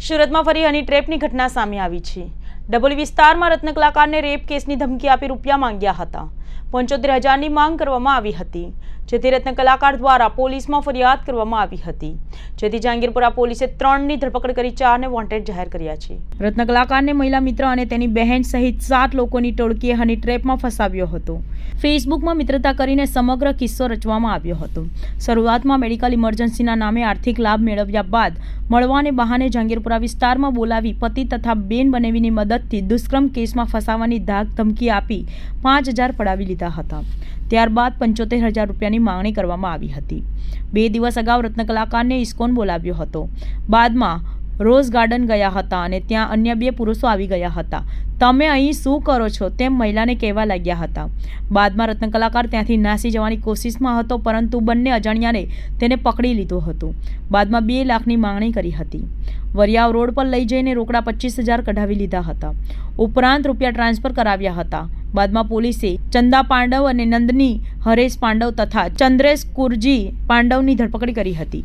સુરતમાં ફરી હની ટ્રેપની ઘટના સામે આવી છે. ડબોલી વિસ્તારમાં રત્ન કલાકારને રેપ કેસની ધમકી આપી રૂપિયા માંગ્યા હતા. પંચોતેર હજારની માંગ કરવામાં આવી હતી. જેથી રત્ન કલાકાર દ્વારા પોલીસમાં ફરિયાદ કરવામાં આવી હતી. જેથી જહાંગીરપુરા પોલીસે ત્રણની ધરપકડ કરી ચારને વોન્ટેડ જાહેર કર્યા છે. રત્ન કલાકારને મહિલા મિત્ર અને તેની બહેન સહિત સાત લોકોની ટોળકીએ હની ટ્રેપમાં ફસાવ્યો હતો. ફેસબુકમાં મિત્રતા કરીને સમગ્ર કિસ્સો રચવામાં આવ્યો હતો. શરૂઆતમાં મેડિકલ ઇમરજન્સીના નામે આર્થિક લાભ મેળવ્યા બાદ મળવાને બહાને જહાંગીરપુરા વિસ્તારમાં બોલાવી પતિ તથા બેન બનેવીની મદદથી દુષ્કર્મ કેસમાં ફસાવાની ધાક ધમકી આપી પાંચ હજાર પડાવી લીધા હતા. ત્યારબાદ પંચોતેર હજાર રૂપિયાની માંગણી કરવામાં આવી હતી. બે દિવસ અગાઉ રત્નકલાકારને ઇસ્કોન બોલાવ્યો હતો. બાદમાં રોઝ ગાર્ડન ગયા હતા અને ત્યાં અન્ય બે પુરુષો આવી ગયા હતા. તમે અહીં શું કરો છો? તેમ મહિલાને કહેવા લાગ્યા હતા. બાદમાં રત્નકલાકાર ત્યાંથી નાસી જવાની કોશિશમાં હતો, પરંતુ બંને અજાણ્યાને તેને પકડી લીધો હતો. બાદમાં બે લાખની માંગણી કરી હતી. વરિયાવ રોડ પર લઈ જઈને રોકડા પચીસ હજાર કઢાવી લીધા હતા. ઉપરાંત રૂપિયા ટ્રાન્સફર કરાવ્યા હતા. બાદમાં પોલીસે ચંદા પાંડવ અને નંદની હરેશ પાંડવ તથા ચંદ્રેશ કુરજી પાંડવની ધરપકડ કરી હતી.